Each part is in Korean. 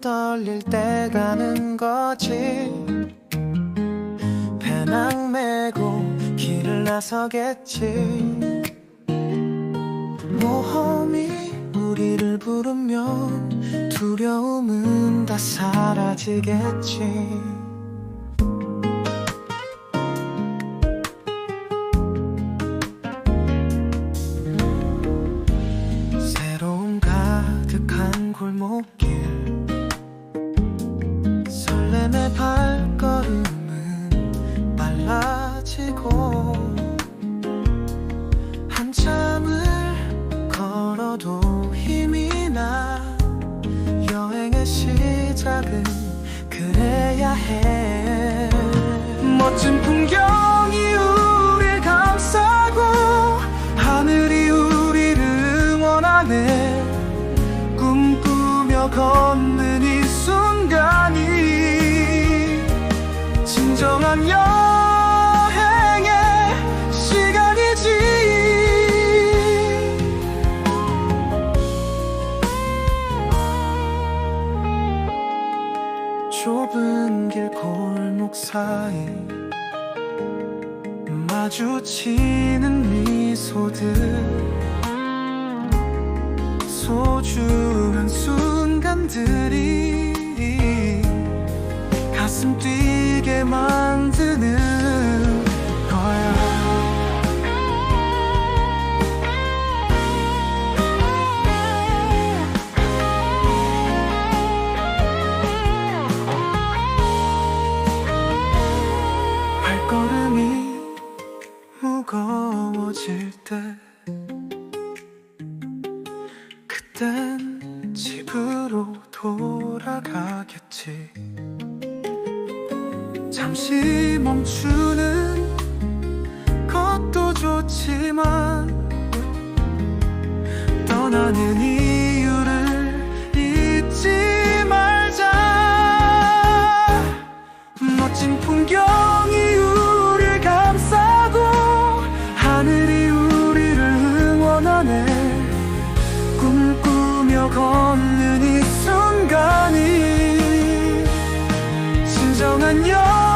떨릴 때 가는 거지. 배낭 메고 길을 나서겠지. 모험이 우리를 부르면 두려움은 다 사라지겠지 지고 한참을 걸어도 힘이 나. 여행의 시작은 그래야 해. 멋진 풍경이 우릴 감싸고 하늘이 우리를 응원하네. 꿈꾸며 걷는 이 순간이 진정한 여 사이 마주치는 미소들 소중한 순간들이 가슴 뛰게 만 땐 집으로 돌아가겠지. 잠시 멈추는 것도 좋지만 떠나는 이 진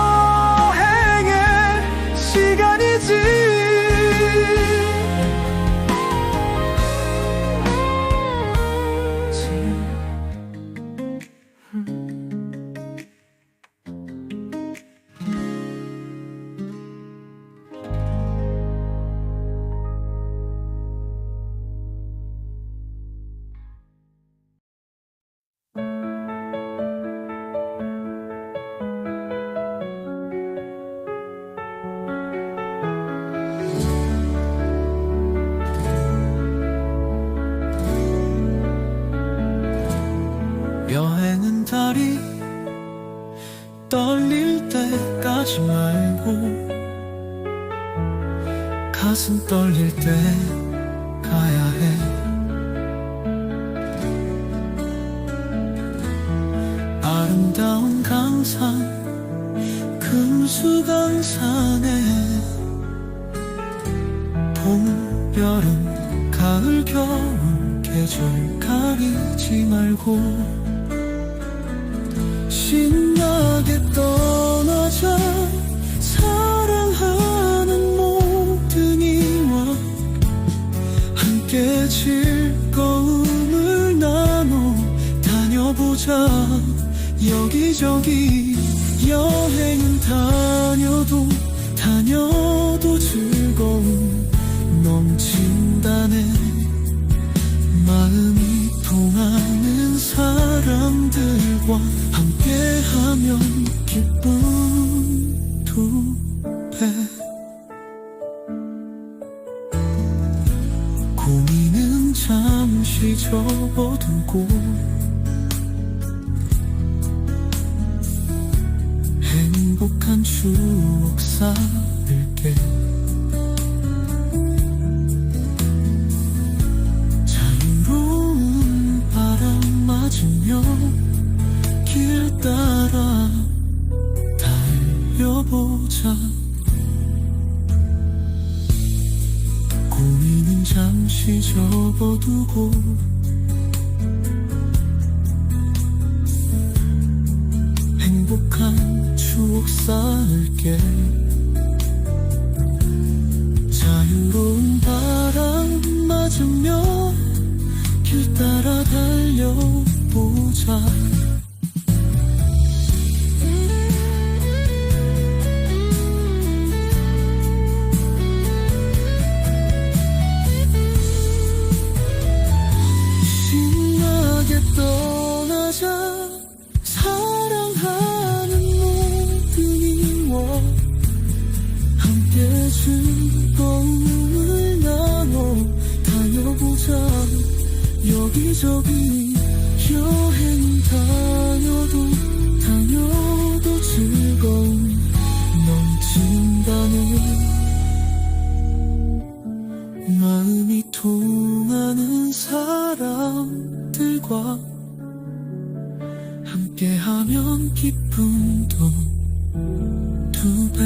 때까지 말고 가슴 떨릴 때 가야 해. 아름다운 강산 금수강산에 봄, 여름, 가을, 겨울 계절 가리지 말고 신 다녀보자 여기저기 여행은 다녀도 다녀도 즐거움 넘친다네. 마음이 통하는 사람들과 함께하면 기쁨 두배. 고민은 잠시 접어두고 행복한 추억 쌓을게. 자유로운 바람 맞으며 길 따라 달려보자. 고민은 잠시 접어두고 길 따라 달려보자. 신나게 떠 여기저기 여행 다녀도 다녀도 즐거움 넘친다네 마음이 통하는 사람들과 함께하면 기쁨도 두배